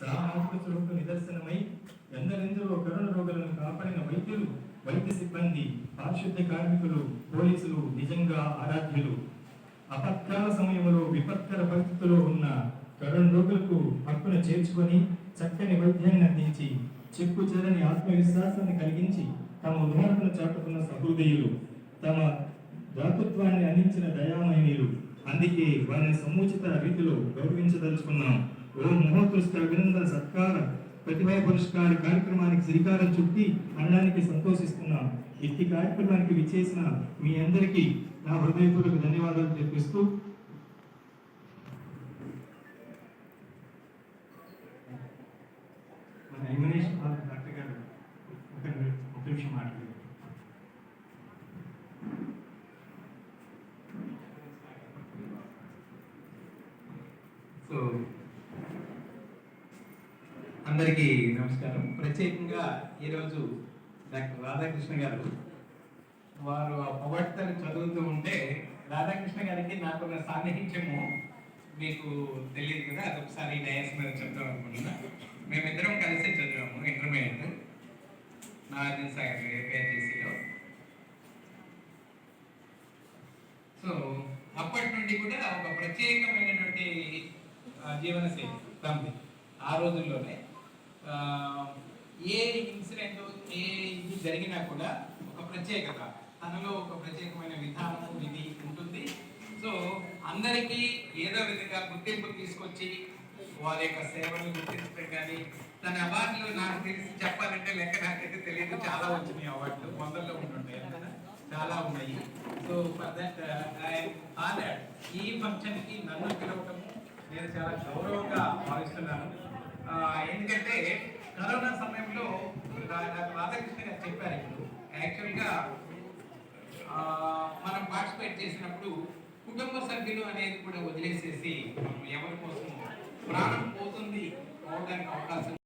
సామాజిక స్వరూప నిదర్శనమై ఎందరెందరో కరుణ రోగులను కాపాడిన వైద్యులు వైద్య సిబ్బంది పారిశుద్ధ్య కార్మికులు పోలీసులు నిజంగా ఆరాధ్యులు. అపత్కాల సమయంలో విపత్కర పరిస్థితుల్లో ఉన్న కరుణ రోగులకు హక్కున చేర్చుకొని చక్కని వైద్యాన్ని అందించి చెక్కు చెరని ఆత్మవిశ్వాసాన్ని కలిగించి తమ ఉదాహరణ చాటుకున్న సహృదయులు తమ దాతృత్వాన్ని అందించిన దయామయనీయులు. అందుకే వారిని సముచిత రీతిలో గౌరవించదలుచుకున్నాం. ఓ మహోత్కృష్ట అభినందన సత్కార ప్రతిభా పురస్కార కార్యక్రమానికి శ్రీకారం చుట్టి అనడానికి సంతోషిస్తున్నాం ఇట్టి కార్యక్రమానికి విచ్చేసిన మీ అందరికీ నా హృదయపూర్వక ధన్యవాదాలు తెలిపిస్తూ మన ఎమినేషన్ డాక్టర్ గారు ఒక ఒక నిమిషం మాట్లాడారు సో అందరికీ నమస్కారం. ప్రత్యేకంగా ఈరోజు డాక్టర్ రాధాకృష్ణ గారు వారు ఆ పొగడ్తను చదువుతూ ఉంటే రాధాకృష్ణ గారికి నాకున్న సాన్నిహిత్యము మీకు తెలియదు కదా అదొకసారి డయాస్ మీద చెప్తాం అనుకుంటున్నా. మేమిద్దరం కలిసి చదివాము ఇంటర్మీడియట్ నాగార్జున సాగర్ ఏపీఎస్సీలో సో అప్పటి నుండి కూడా ఒక ప్రత్యేకమైనటువంటి జీవనశైలి తమది ఆ రోజుల్లోనే ఏ ఇన్సిడెంట్ ఏ ఇది జరిగినా కూడా ఒక ప్రత్యేకత. తనలో ఒక ప్రత్యేకమైన విధానం ఇది ఉంటుంది. సో అందరికీ ఏదో విధంగా గుర్తింపు తీసుకొచ్చి వారి యొక్క సేవలను గుర్తించడం కానీ తన అవార్డులు నాకు తెలిసి చెప్పాలంటే లెక్క నాకైతే తెలియదు. చాలా వచ్చినాయి అవార్డులు. వందల్లో ఉంటుండే చాలా ఉన్నాయి. So for that I'm honoured ఈ ఫంక్షన్కి నన్ను పిలవటము నేను చాలా గౌరవంగా కరోనా సమయంలో డాక్టర్ రాధాకృష్ణ గారు చెప్పారు ఇప్పుడు. యాక్చువల్గా మనం పార్టిసిపేట్ చేసినప్పుడు కుటుంబ సభ్యులు అనేది కూడా వదిలేసేసి మనం ఎవరి కోసం ప్రాణం పోతుంది పోవడానికి అవకాశం